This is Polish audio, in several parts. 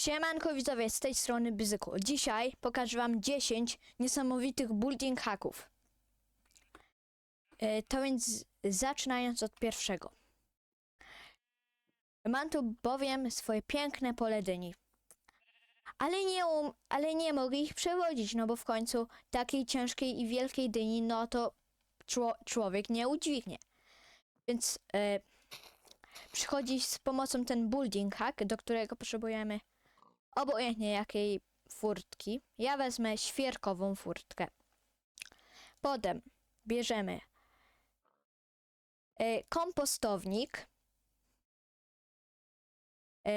Siemanko widzowie, z tej strony Byzyku. Dzisiaj pokażę wam 10 niesamowitych building hacków. E, To więc zaczynając od pierwszego. Mam tu bowiem swoje piękne pole dyni. Ale nie, um, ale nie mogę ich przewodzić, no bo w końcu takiej ciężkiej i wielkiej dyni, no to czło- człowiek nie udźwignie. Więc e, przychodzi z pomocą ten building hack, do którego potrzebujemy obojętnie jakiej furtki. Ja wezmę świerkową furtkę. Potem bierzemy e, kompostownik, e,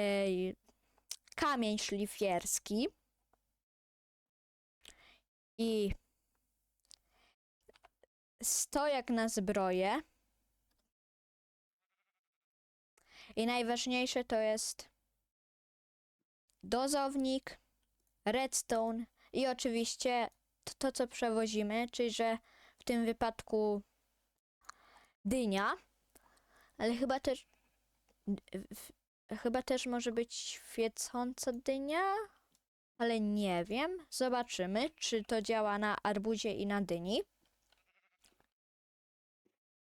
kamień szlifierski i stojak na zbroję. I najważniejsze to jest dozownik, redstone i oczywiście to, to, co przewozimy, czyli że w tym wypadku dynia, ale chyba też chyba też może być świecąca dynia, ale nie wiem. Zobaczymy, czy to działa na arbuzie i na dyni.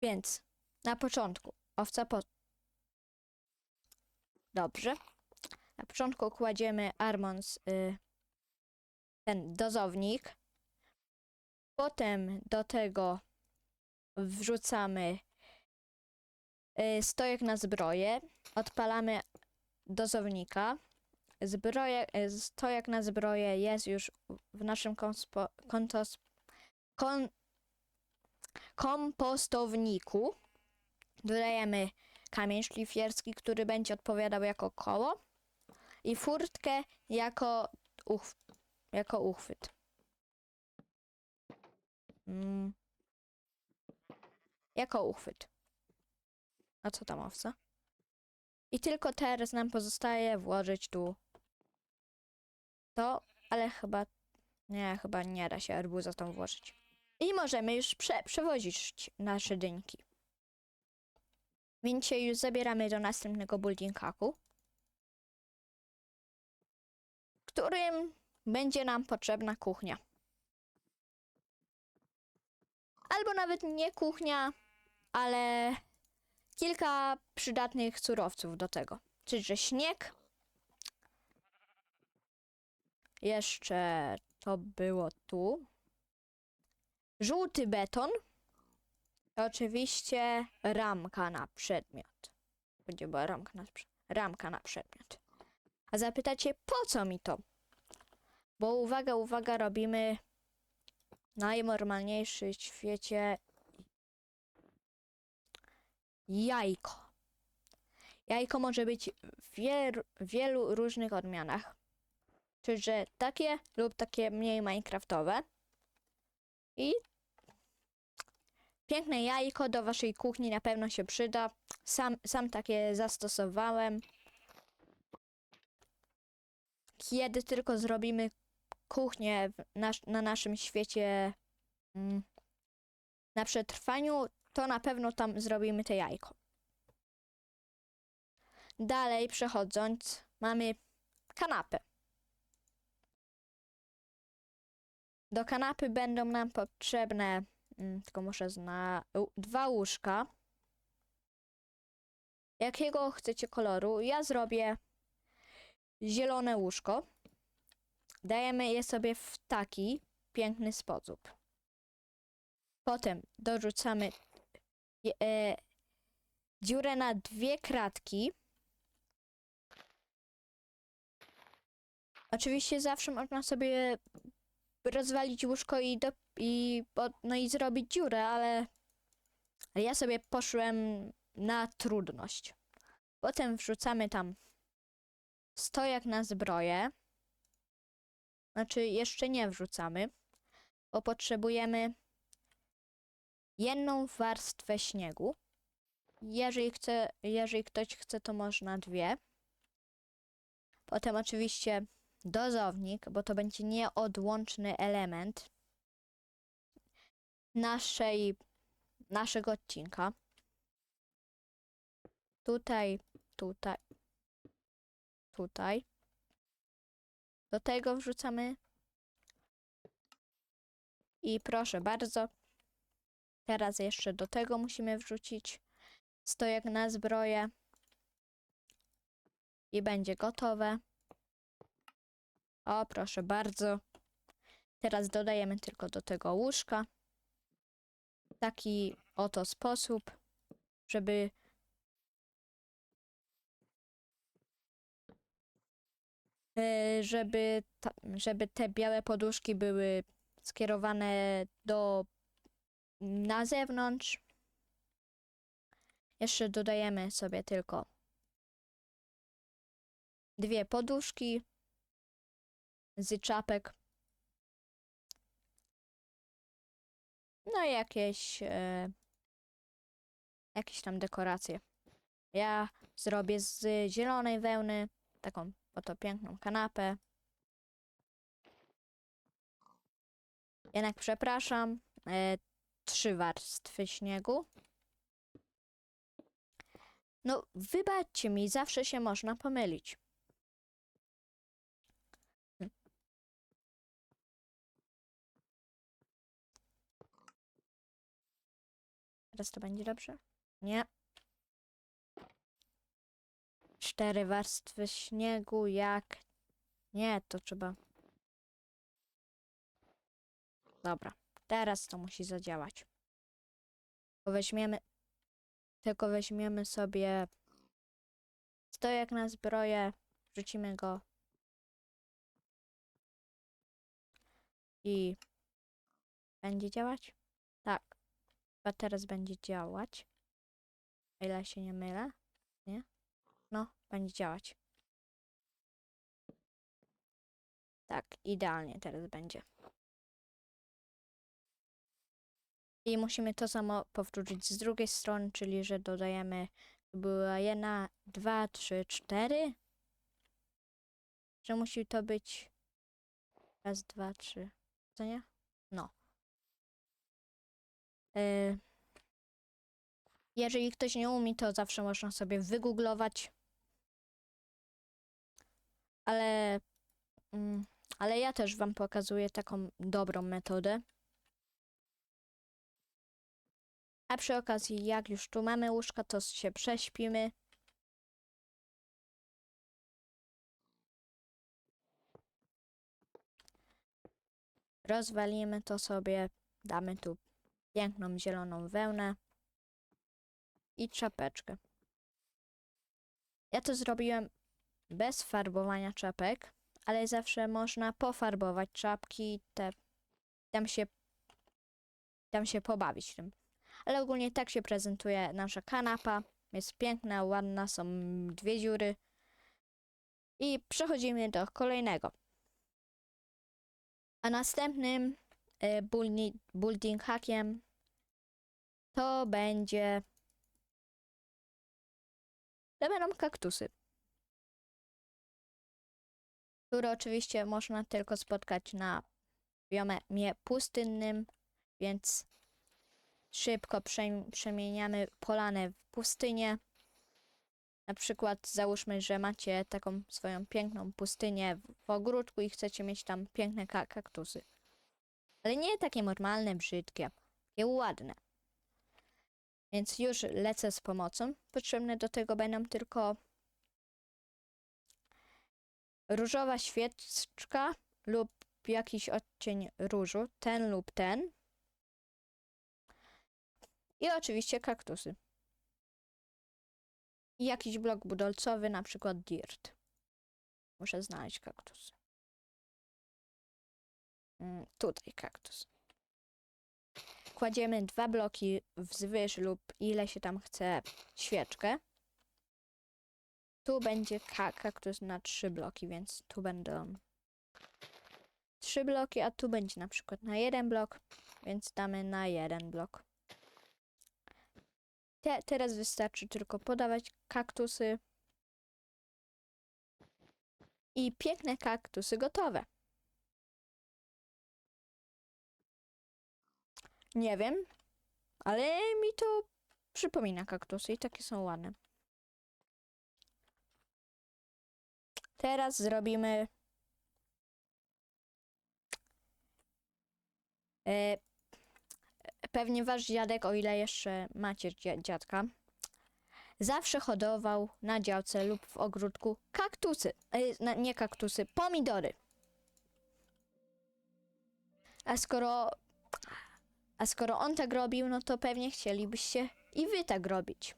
Więc na początku owca po... Dobrze. Na początku kładziemy Armons, y, ten dozownik. Potem do tego wrzucamy y, stojak na zbroję. Odpalamy dozownika. Zbroje, y, stojak na zbroję jest już w naszym konspo, kontos, kon, kompostowniku. Dodajemy kamień szlifierski, który będzie odpowiadał jako koło i furtkę jako, uchw jako uchwyt. Mm. Jako uchwyt. A co tam owca? I tylko teraz nam pozostaje włożyć tu to, ale chyba nie, chyba nie da się arbuza tam włożyć. I możemy już prze przewozić nasze dyńki. Więc się już zabieramy do następnego building którym będzie nam potrzebna kuchnia. Albo nawet nie kuchnia, ale kilka przydatnych surowców do tego. Czyli że śnieg. Jeszcze to było tu. Żółty beton. Oczywiście ramka na przedmiot. Będzie była ramka na, ramka na przedmiot. A zapytacie, po co mi to? Bo uwaga, uwaga, robimy najnormalniejszy w świecie jajko. Jajko może być w wielu, różnych odmianach. Czyli, że takie lub takie mniej minecraftowe. I piękne jajko do waszej kuchni na pewno się przyda. Sam, sam takie zastosowałem kiedy tylko zrobimy kuchnię w nasz, na naszym świecie mm, na przetrwaniu, to na pewno tam zrobimy te jajko. Dalej przechodząc, mamy kanapę. Do kanapy będą nam potrzebne, mm, tylko muszę zna, dwa łóżka. Jakiego chcecie koloru? Ja zrobię zielone łóżko. Dajemy je sobie w taki piękny sposób. Potem dorzucamy e, dziurę na dwie kratki. Oczywiście zawsze można sobie rozwalić łóżko i, do, i, no i zrobić dziurę, ale ja sobie poszłem na trudność. Potem wrzucamy tam stojak na zbroję. Znaczy, jeszcze nie wrzucamy, bo potrzebujemy jedną warstwę śniegu. Jeżeli, chce, jeżeli ktoś chce, to można dwie. Potem oczywiście dozownik, bo to będzie nieodłączny element naszej, naszego odcinka. Tutaj, tutaj, tutaj. Do tego wrzucamy. I proszę bardzo. Teraz jeszcze do tego musimy wrzucić stojak na zbroję. I będzie gotowe. O, proszę bardzo. Teraz dodajemy tylko do tego łóżka. Taki oto sposób, żeby żeby, ta, żeby te białe poduszki były skierowane do na zewnątrz. Jeszcze dodajemy sobie tylko dwie poduszki z czapek. No i jakieś e, jakieś tam dekoracje. Ja zrobię z zielonej wełny taką oto piękną kanapę. Jednak przepraszam, e, trzy warstwy śniegu. No, wybaczcie mi, zawsze się można pomylić. Teraz to będzie dobrze? Nie. Cztery warstwy śniegu, jak? Nie, to trzeba. Dobra, teraz to musi zadziałać. Tylko weźmiemy. Tylko weźmiemy sobie stojak na zbroję, wrzucimy go i będzie działać? Tak. Chyba teraz będzie działać. O ile się nie mylę. No, będzie działać. Tak, idealnie teraz będzie. I musimy to samo powtórzyć z drugiej strony, czyli że dodajemy była jedna, dwa, trzy, cztery. Że musi to być raz, dwa, trzy. Co nie? No. Y, jeżeli ktoś nie umie, to zawsze można sobie wygooglować. Ale, mm, ale ja też Wam pokazuję taką dobrą metodę. A przy okazji, jak już tu mamy łóżka, to się prześpimy. Rozwalimy to sobie, damy tu piękną zieloną wełnę i czapeczkę. Ja to zrobiłem bez farbowania czapek, ale zawsze można pofarbować czapki, te, tam się tam się pobawić tym. Ale ogólnie tak się prezentuje nasza kanapa. Jest piękna, ładna, są dwie dziury. I przechodzimy do kolejnego. A następnym bulni- building hackiem to będzie to będą kaktusy. Które oczywiście można tylko spotkać na biomie pustynnym, więc szybko przem- przemieniamy polanę w pustynię. Na przykład załóżmy, że macie taką swoją piękną pustynię w- ogródku i chcecie mieć tam piękne ka- kaktusy. Ale nie takie normalne, brzydkie, takie ładne. Więc już lecę z pomocą. Potrzebne do tego będą tylko różowa świeczka lub jakiś odcień różu, ten lub ten. I oczywiście kaktusy. I jakiś blok budulcowy, na przykład dirt. Muszę znaleźć kaktus. Mm, tutaj kaktus. Kładziemy dwa bloki wzwyż lub ile się tam chce świeczkę. Tu będzie ka kaktus na trzy bloki, więc tu będą trzy bloki, a tu będzie na przykład na jeden blok, więc damy na jeden blok. Te, teraz wystarczy tylko podawać kaktusy. I piękne kaktusy gotowe. Nie wiem, ale mi to przypomina kaktusy i takie są ładne. Teraz zrobimy... E, pewnie wasz dziadek, o ile jeszcze macie dziadka, zawsze hodował na działce lub w ogródku kaktusy. E, nie kaktusy, pomidory. A skoro, a skoro on tak robił, no to pewnie chcielibyście i wy tak robić.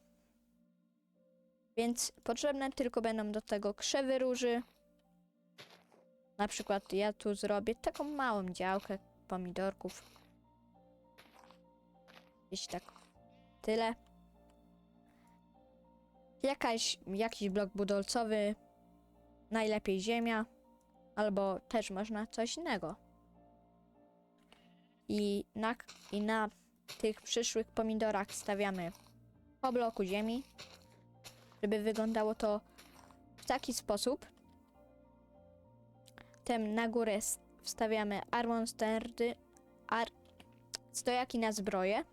Więc potrzebne tylko będą do tego krzewy róży. Na przykład ja tu zrobię taką małą działkę pomidorków. Gdzieś tak tyle. Jakaś, jakiś blok budulcowy, najlepiej ziemia, albo też można coś innego. I na, I na tych przyszłych pomidorach stawiamy po bloku ziemi, żeby wyglądało to w taki sposób. Potem na górę wstawiamy armonsterdy, ar, stojaki na zbroję.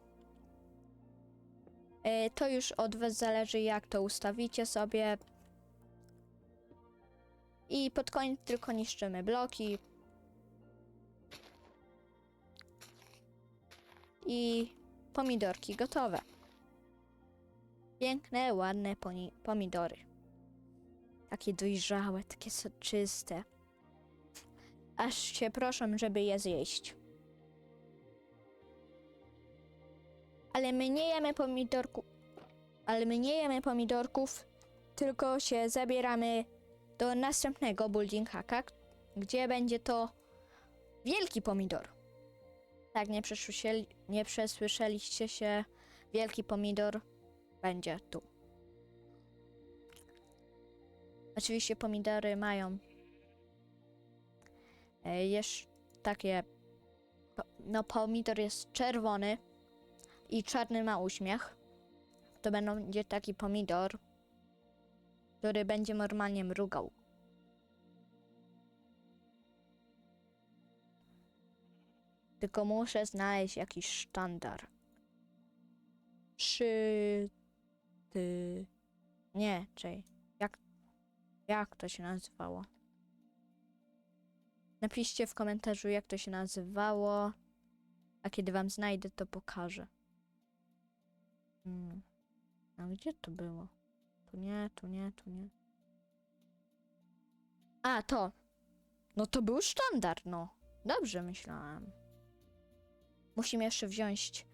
E, To już od was zależy, jak to ustawicie sobie. I pod koniec tylko niszczymy bloki. I pomidorki gotowe. Piękne, ładne pomidory. Takie dojrzałe, takie soczyste. Aż się proszą, żeby je zjeść. Ale my nie jemy pomidorku. Ale my nie jemy pomidorków, tylko się zabieramy do następnego building hacka, gdzie będzie to wielki pomidor. Tak, nie, nie przesłyszeliście się. Wielki pomidor będzie tu. Oczywiście pomidory mają e, jeszcze takie. No, pomidor jest czerwony i czarny ma uśmiech. To będzie taki pomidor, który będzie normalnie mrugał. Tylko muszę znaleźć jakiś sztandar. Trzy. Ty. Nie, czej. Jak. Jak to się nazywało? Napiszcie w komentarzu, jak to się nazywało. A kiedy wam znajdę, to pokażę. Hmm. A gdzie to było? Tu nie, tu nie, tu nie. A, to. No to był sztandar, no. Dobrze myślałam. Musimy jeszcze wziąć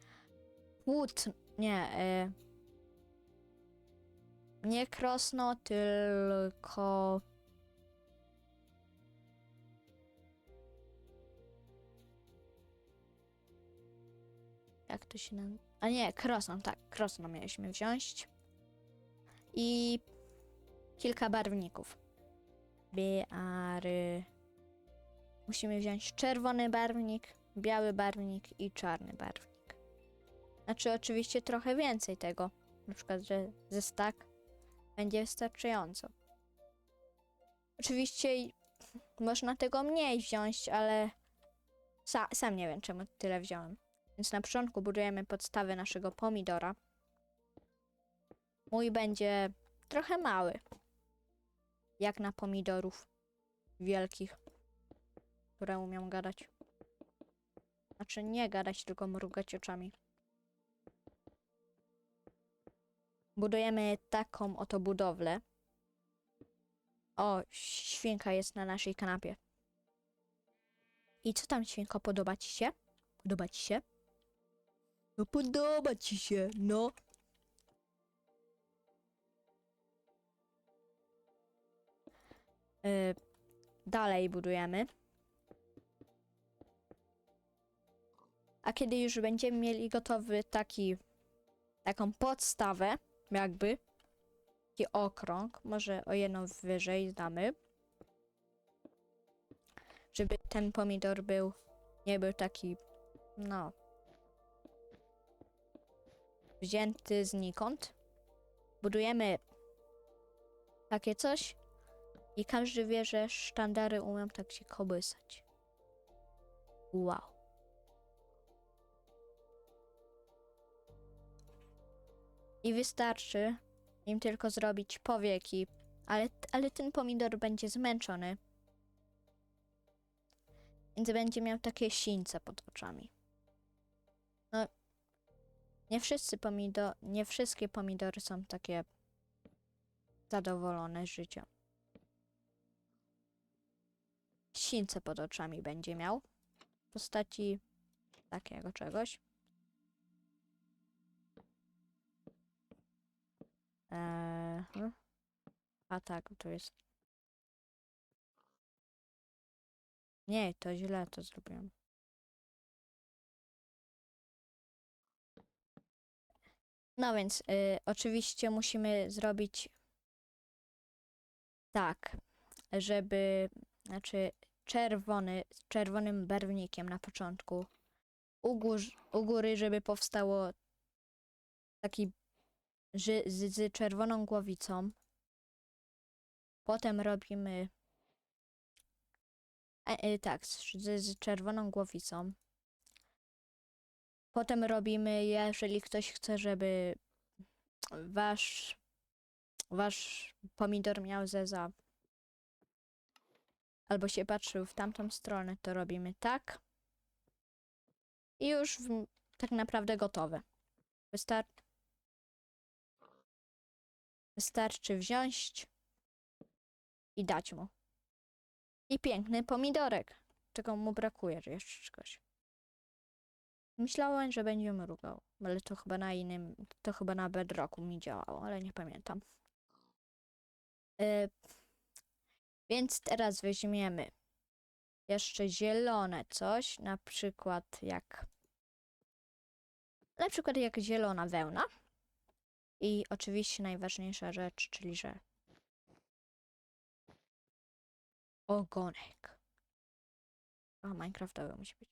płód. Nie, e, nie krosno, tylko. Jak to się nazywa? A nie, krosno, tak, krosno mieliśmy wziąć. I kilka barwników. Biary. Musimy wziąć czerwony barwnik, biały barwnik i czarny barwnik. Znaczy, oczywiście trochę więcej tego. Na przykład, że ze stack będzie wystarczająco. Oczywiście można tego mniej wziąć, ale sa, sam nie wiem, czemu tyle wziąłem. Więc na początku budujemy podstawę naszego pomidora. Mój będzie trochę mały. Jak na pomidorów wielkich, które umią gadać. Znaczy nie gadać, tylko mrugać oczami. Budujemy taką oto budowlę. O, świnka jest na naszej kanapie. I co tam, świnko, podoba ci się? Podoba ci się? No podoba ci się, no. Y, dalej budujemy. A kiedy już będziemy mieli gotowy taki, taką podstawę, jakby, taki okrąg, może o jedną wyżej damy, żeby ten pomidor był, nie był taki, no, wzięty znikąd. Budujemy takie coś i każdy wie, że sztandary umieją tak się kołysać. Wow. I wystarczy im tylko zrobić powieki, ale, ale ten pomidor będzie zmęczony. Więc będzie miał takie sińce pod oczami. No, nie wszyscy pomidor, nie wszystkie pomidory są takie zadowolone z życia. Sińce pod oczami będzie miał w postaci takiego czegoś. Eee, hmm. a tak, to jest. Nie, to źle to zrobiłem. No więc, y, oczywiście musimy zrobić tak, żeby, znaczy czerwony, z czerwonym barwnikiem na początku, u, u góry, żeby powstało taki ży, z, z czerwoną głowicą. Potem robimy e, e, tak, z, z z czerwoną głowicą. Potem robimy, jeżeli ktoś chce, żeby wasz, wasz pomidor miał zeza albo się patrzył w tamtą stronę, to robimy tak. I już w, tak naprawdę gotowe. Wystar wystarczy wziąć i dać mu. I piękny pomidorek. Czego mu brakuje jeszcze czegoś. Myślałem, że będzie mrugał, ale to chyba na innym, to chyba na bedrocku mi działało, ale nie pamiętam. Y, więc teraz weźmiemy jeszcze zielone coś, na przykład jak na przykład jak zielona wełna. I oczywiście najważniejsza rzecz, czyli że ogonek. O, Minecraftowy musi być.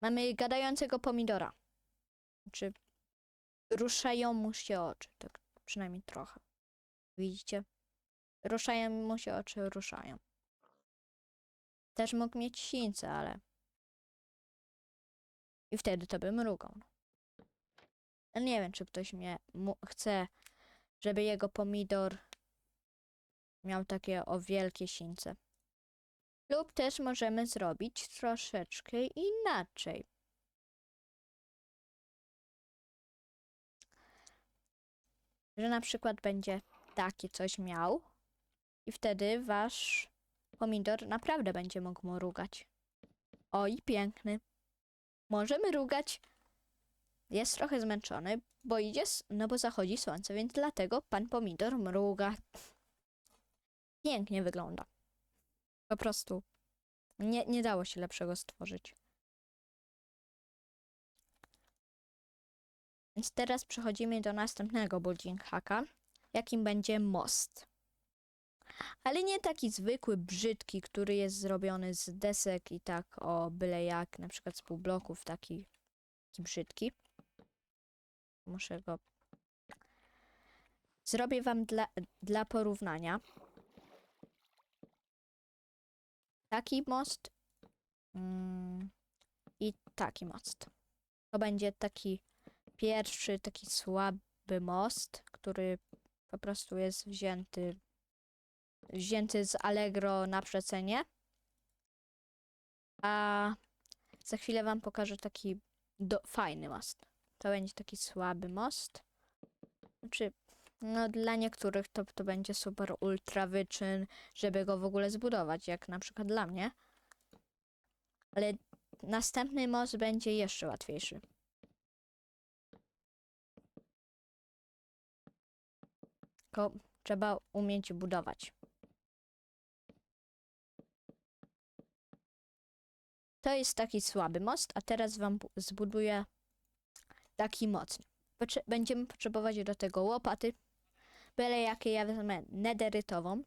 Mamy gadającego pomidora. Czy ruszają mu się oczy, tak przynajmniej trochę. Widzicie? Ruszają mu się oczy, ruszają. Też mógł mieć sińce, ale... I wtedy to by mrugał. Nie wiem, czy ktoś mnie chce, żeby jego pomidor miał takie o wielkie sińce. Lub też możemy zrobić troszeczkę inaczej. Że na przykład będzie takie coś miał i wtedy wasz pomidor naprawdę będzie mógł mu rugać. Oj, piękny. Może mrugać. Jest trochę zmęczony, bo idzie, no bo zachodzi słońce, więc dlatego pan pomidor mruga. Pięknie wygląda. Po prostu. Nie, nie dało się lepszego stworzyć. Więc teraz przechodzimy do następnego building jakim będzie most. Ale nie taki zwykły, brzydki, który jest zrobiony z desek i tak o byle jak, na przykład z półbloków, taki, taki brzydki. Muszę go... Zrobię wam dla, dla porównania. Taki most mm, i taki most. To będzie taki pierwszy, taki słaby most, który po prostu jest wzięty wzięty z Allegro na przecenie. A za chwilę wam pokażę taki do, fajny most. To będzie taki słaby most. Znaczy, no dla niektórych to, to będzie super ultra wyczyn, żeby go w ogóle zbudować, jak na przykład dla mnie. Ale następny most będzie jeszcze łatwiejszy. Tylko trzeba umieć budować. To jest taki słaby most, a teraz wam bu- zbuduję taki mocny. Potrze- będziemy potrzebować do tego łopaty, byle jakie ja wezmę nederytową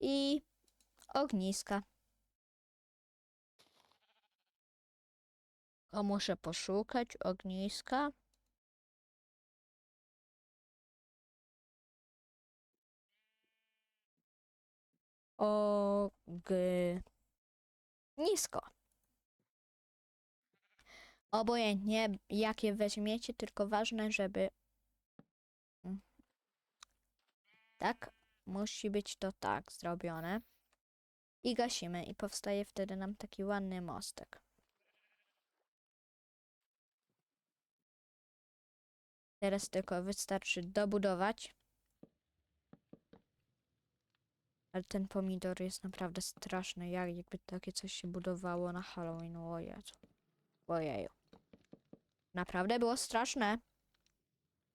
i ogniska. O, muszę poszukać ogniska. Ognisko. Obojętnie jakie weźmiecie, tylko ważne, żeby. Mm. Tak, musi być to tak zrobione. I gasimy, i powstaje wtedy nam taki ładny mostek. Teraz tylko wystarczy dobudować. Ale ten pomidor jest naprawdę straszny. Jak jakby takie coś się budowało na Halloween. O Jezu. Ojeju. Naprawdę było straszne.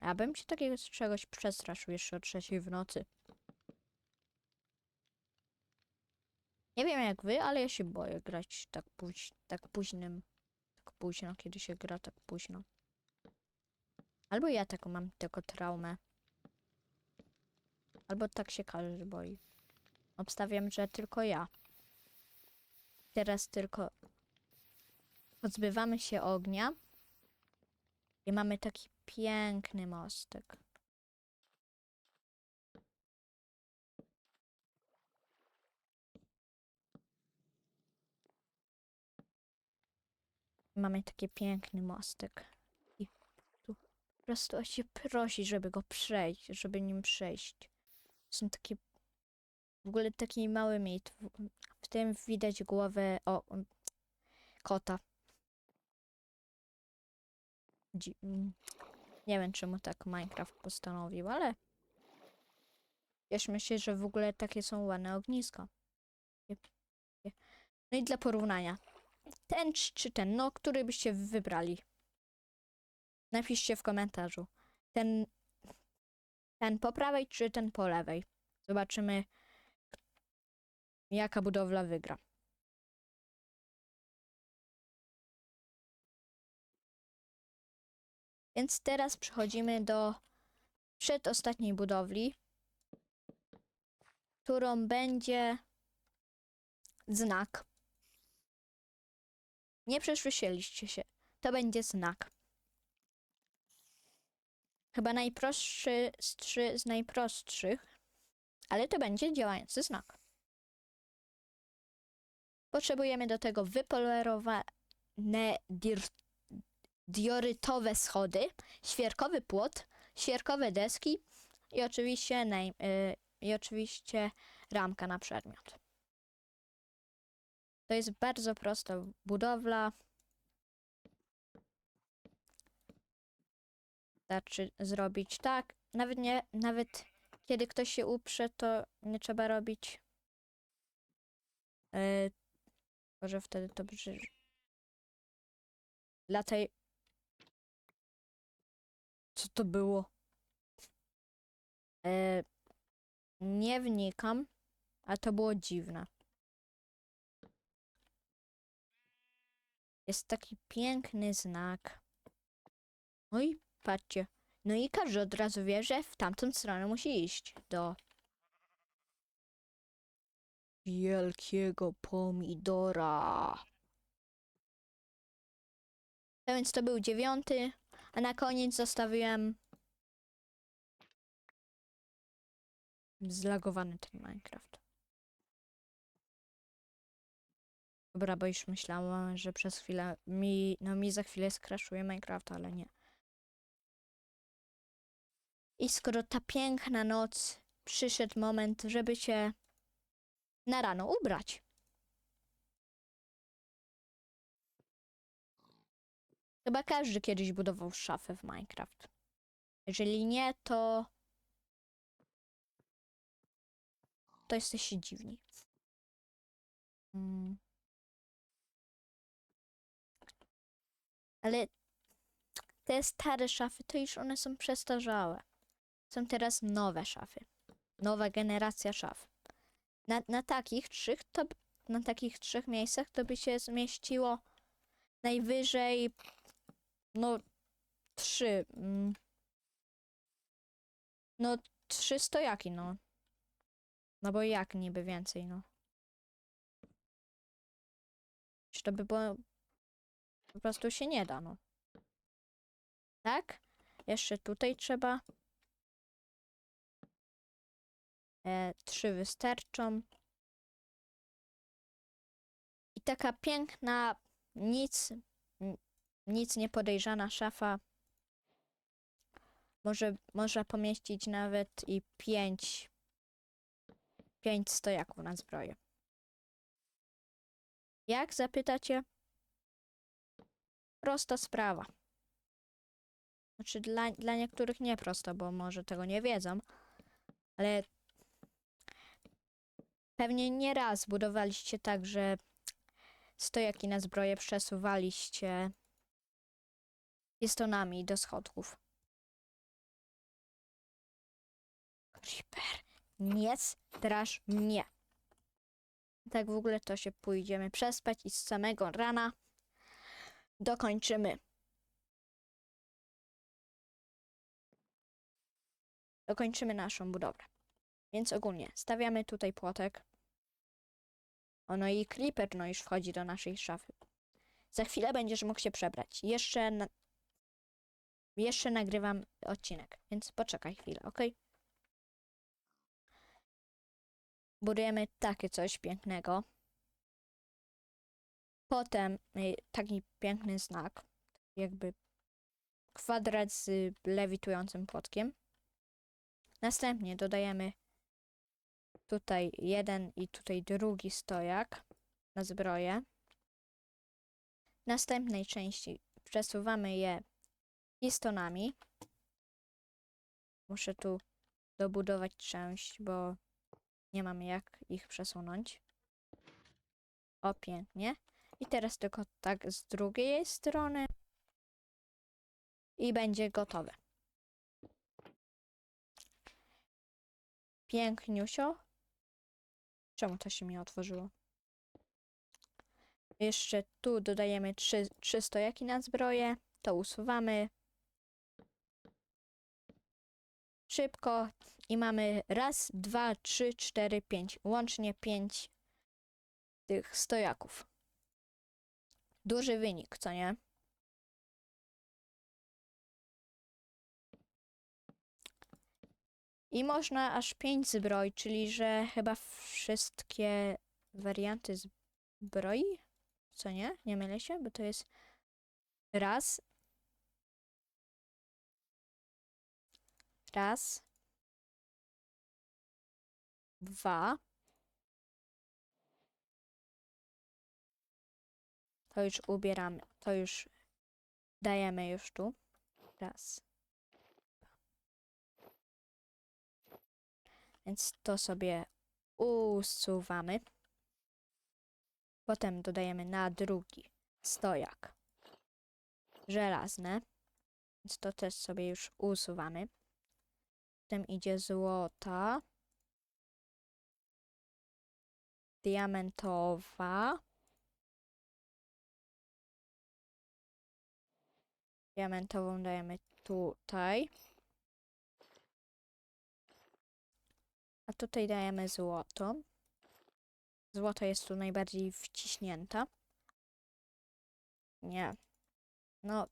Ja bym się takiego czegoś przestraszył jeszcze o trzeciej w nocy. Nie wiem jak wy, ale ja się boję grać tak, póź tak późnym. Tak późno, kiedy się gra tak późno. Albo ja taką mam tylko traumę. Albo tak się każdy boi. Obstawiam, że tylko ja. Teraz tylko pozbywamy się ognia. I mamy taki piękny mostek. Mamy taki piękny mostek. I tu po prostu się prosi, żeby go przejść, żeby nim przejść. Są takie w ogóle taki mały mit. W- tym widać głowę o kota. Mm, nie wiem czemu tak Minecraft postanowił, ale cieszmy się, że w ogóle takie są ładne ogniska. No i dla porównania. Ten czy ten, no który byście wybrali? Napiszcie w komentarzu. Ten, ten po prawej czy ten po lewej? Zobaczymy, jaka budowla wygra. Więc teraz przechodzimy do przedostatniej budowli, którą będzie znak. Nie przesłyszeliście się. To będzie znak. Chyba najprostszy z trzy z najprostszych, ale to będzie działający znak. Potrzebujemy do tego wypolerowane dir- diorytowe schody, świerkowy płot, świerkowe deski i oczywiście, y, i oczywiście ramka na przedmiot. To jest bardzo prosta budowla. Wystarczy zrobić tak. Nawet nie, nawet kiedy ktoś się uprze, to nie trzeba robić. Yy, może wtedy to brzmi. Dla tej. Co to było? Yy, nie wnikam, a to było dziwne. Jest taki piękny znak. No i patrzcie. No i każdy od razu wie, że w tamtą stronę musi iść. Do wielkiego pomidora. No więc to był dziewiąty, a na koniec zostawiłem zlagowany ten Minecraft. Dobra, bo już myślałam, że przez chwilę mi, no mi za chwilę skraszuje Minecraft, ale nie. I skoro ta piękna noc, przyszedł moment, żeby się na rano ubrać. Chyba każdy kiedyś budował szafę w Minecraft. Jeżeli nie, to to jesteście dziwni. Mm. Ale te stare szafy, to już one są przestarzałe. Są teraz nowe szafy. Nowa generacja szaf. Na, na takich trzech, to na takich trzech miejscach to by się zmieściło najwyżej no trzy. mm, No trzy stojaki, no. No bo jak niby więcej, no. To by było po prostu się nie da, no. Tak? Jeszcze tutaj trzeba. E, trzy wystarczą. I taka piękna, nic, nic nie podejrzana szafa. Może, można pomieścić nawet i pięć, pięć stojaków na zbroję. Jak zapytacie? Prosta sprawa. Znaczy dla, dla niektórych nie prosto, bo może tego nie wiedzą, ale pewnie nie raz budowaliście tak, że stojaki na zbroję przesuwaliście pistonami do schodków. Creeper, nie strasz mnie. Tak w ogóle to się pójdziemy przespać i z samego rana dokończymy. Dokończymy naszą budowlę. Więc ogólnie stawiamy tutaj płotek. Ono i creeper no już wchodzi do naszej szafy. Za chwilę będziesz mógł się przebrać. Jeszcze na... Jeszcze nagrywam odcinek, więc poczekaj chwilę, ok? Budujemy takie coś pięknego. Potem y, taki piękny znak, jakby kwadrat z lewitującym płotkiem. Następnie dodajemy tutaj jeden i tutaj drugi stojak na zbroję. W następnej części przesuwamy je pistonami. Muszę tu dobudować część, bo nie mam jak ich przesunąć. O, pięknie. I teraz tylko tak z drugiej strony. I będzie gotowe. Piękniusio. Czemu to się mi otworzyło? Jeszcze tu dodajemy trzy, trzy stojaki na zbroję. To usuwamy. Szybko. I mamy raz, dwa, trzy, cztery, pięć. Łącznie pięć tych stojaków. Duży wynik, co nie? I można aż 5 zbroi, czyli że chyba wszystkie warianty zbroi, co nie? Nie mylę się, bo to jest raz, raz, dwa, to już ubieramy, to już dajemy już tu, raz, Więc to sobie usuwamy. Potem dodajemy na drugi stojak żelazne. Więc to też sobie już usuwamy. Potem idzie złota. Diamentowa. Diamentową dajemy tutaj. A tutaj dajemy złoto. Złoto jest tu najbardziej wciśnięta. Nie. No.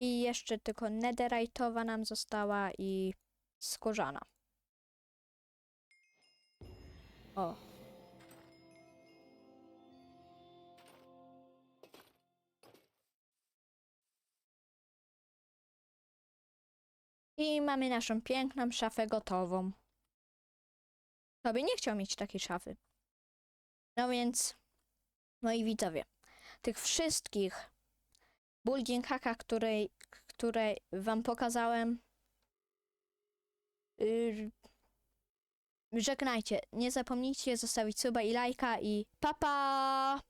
I jeszcze tylko netherite'owa nam została i skórzana. O. I mamy naszą piękną szafę gotową. Kto by nie chciał mieć takiej szafy? No więc, moi widzowie, tych wszystkich building hackach, które, które wam pokazałem, yy, żegnajcie. Nie zapomnijcie zostawić suba i lajka i papa! Pa!